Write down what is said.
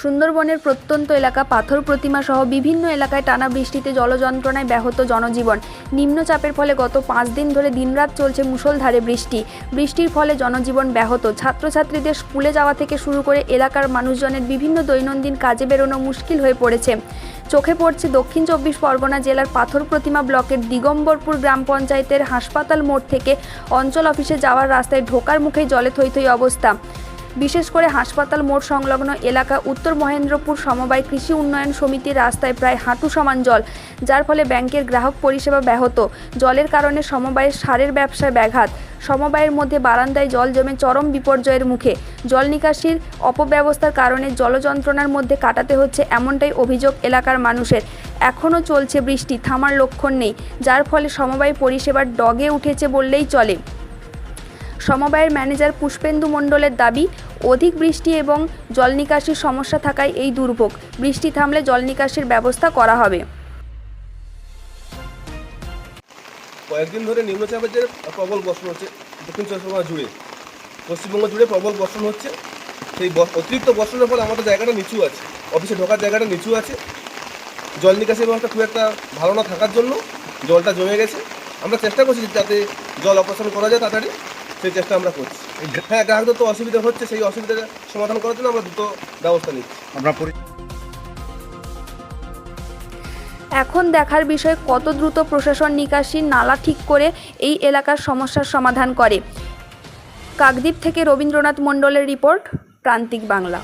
সুন্দরবনের প্রত্যন্ত এলাকা, পাথর প্রতিমা সহ বিভিন্ন এলাকায় টানা বৃষ্টিতে জলযন্ত্রণায় ব্যাহত জনজীবন। নিম্নচাপের ফলে গত পাঁচ দিন ধরে দিনরাত চলছে মুষলধারে বৃষ্টি। বৃষ্টির ফলে জনজীবন ব্যাহত। ছাত্রছাত্রীদের স্কুলে যাওয়া থেকে শুরু করে এলাকার মানুষজনের বিভিন্ন দৈনন্দিন কাজে বেরোনো মুশকিল হয়ে পড়েছে। চোখে পড়ছে দক্ষিণ চব্বিশ পরগনা জেলার পাথর প্রতিমা ব্লকের দিগম্বরপুর গ্রাম পঞ্চায়েতের হাসপাতাল মোড় থেকে অঞ্চল অফিসে যাওয়ার রাস্তায় ঢোকার মুখেই জলে থই থই অবস্থা। বিশেষ করে হাসপাতাল মোড় সংলগ্ন এলাকা উত্তর মহেন্দ্রপুর সমবায় কৃষি উন্নয়ন সমিতির রাস্তায় প্রায় হাঁটু সমান জল, যার ফলে ব্যাংকের গ্রাহক পরিষেবা ব্যাহত। জলের কারণে সমবায়ের সারের ব্যবসায় ব্যাঘাত। সমবায়ের মধ্যে বারান্দায় জল জমে চরম বিপর্যয়ের মুখে। জল নিকাশির অপব্যবস্থার কারণে জলযন্ত্রণার মধ্যে কাটাতে হচ্ছে এমনটাই অভিযোগ এলাকার মানুষের। এখনও চলছে বৃষ্টি, থামার লক্ষণ নেই, যার ফলে সমবায় পরিষেবার ডগে উঠেছে বললেই চলে। সমবায়ের ম্যানেজার পুষ্পেন্দু মণ্ডলের দাবি অধিক বৃষ্টি এবং জল নিকাশির সমস্যা থাকায় এই দুর্ভোগ। বৃষ্টি থামলে জল নিকাশির ব্যবস্থা করা হবে। কয়েকদিন ধরে নিম্নচাপের যে প্রবল বর্ষণ হচ্ছে দক্ষিণ চব্বিশ পরগনা জুড়ে। পশ্চিমবঙ্গ জুড়ে প্রবল বর্ষণ হচ্ছে। সেই অতিরিক্ত বর্ষণের ফলে আমাদের জায়গাটা নিচু আছে। অফিসে ঢোকার জায়গাটা নিচু আছে। জল নিকাশি ব্যবস্থা খুব একটা ভালো না থাকার জন্য জলটা জমে গেছে। আমরা চেষ্টা করছি যাতে জল অপারেশন করা যায় তাড়াতাড়ি। সেই চেষ্টা আমরা করছি। হ্যাঁ গ্রাহকদের তো অসুবিধা হচ্ছে সেই অসুবিধাটা সমাধান করার জন্য আমরা দ্রুত ব্যবস্থা নিচ্ছি। আমরা এখন দেখার বিষয় কত দ্রুত প্রশাসন নিকাশি নালা ঠিক করে এই এলাকার সমস্যার সমাধান করে? কাকদ্বীপ থেকে রবীন্দ্রনাথ মণ্ডলের রিপোর্ট প্রান্তিক বাংলা।